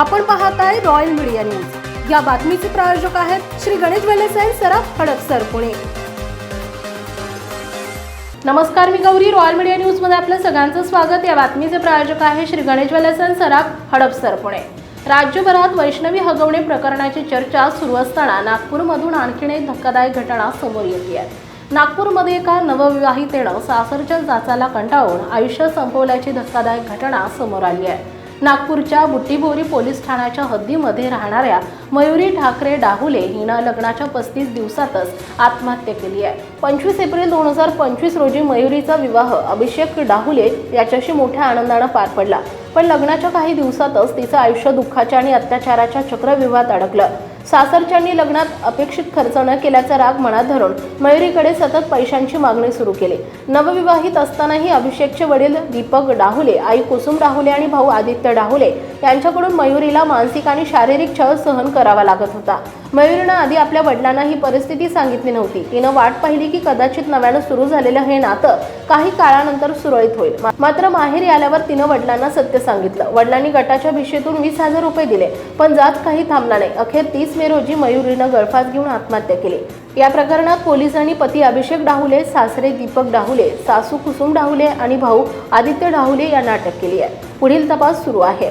आपण पाहत आहे रॉयल मीडिया न्यूज या बातमीचे प्रायोजक आहेत श्री गणेश वेलेसाई अँड सराफ हडपसर पुणे. नमस्कार मी गौरी. रॉयल मीडिया न्यूजमध्ये आपलं सगळ्यांचं स्वागत. या बातमीचे प्रायोजक आहे श्री गणेश वेलेसन सराफ हडपसर पुणे. राज्यभरात वैष्णवी हगवणे प्रकरणाची चर्चा सुरू असताना नागपूरमधून आणखीन एक धक्कादायक घटना समोर येते आहे. नागपूरमध्ये एका नवविवाहितेनं सासरच्या जाचाला कंटाळून आयुष्य संपवल्याची धक्कादायक घटना समोर आली आहे. नागपूरच्या बुट्टीबोरी पोलीस ठाण्याच्या हद्दीमध्ये राहणाऱ्या मयुरी ठाकरे डाहुले हिनं लग्नाच्या पस्तीस दिवसातच आत्महत्या केली आहे. पंचवीस एप्रिल दोन हजार पंचवीस रोजी मयुरीचा विवाह अभिषेक डाहुले याच्याशी मोठ्या आनंदानं पार पडला. पण लग्नाच्या काही दिवसातच तिचं आयुष्य दुःखाच्या आणि अत्याचाराच्या चक्रव्यूहात अडकलं. सासरच्यांनी लग्नात अपेक्षित खर्च न केल्याचा राग मनात धरून मयुरीकडे सतत पैशांची मागणी सुरू केली. नवविवाहित असतानाही अभिषेकचे वडील दीपक डाहुले आई कुसुम डाहुले आणि भाऊ आदित्य डाहुले यांच्याकडून मयुरीला मानसिक आणि शारीरिक छळ सहन करावा लागत होता. मयुरीनं आधी आपल्या वडिलांना ही परिस्थिती सांगितली नव्हती. तिनं वाट पाहिली की कदाचित नव्यानं सुरू झालेलं हे नातं काही काळानंतर सुरळीत होईल. मात्र माहेरी आल्यावर तिनं वडिलांना सत्य सांगितलं. वडिलांनी गटाच्या भिषेतून वीस हजार रुपये दिले पण जात काही थांबला नाही. अखेर तीस मे रोजी मयुरीनं गळफास घेऊन आत्महत्या केली. या प्रकरणात पोलिसांनी पती अभिषेक डाहुले सासरे दीपक डाहुले सासू कुसुम डाहुले आणि भाऊ आदित्य डाहुले यांना अटक केली आहे. पुढील तपास सुरू आहे.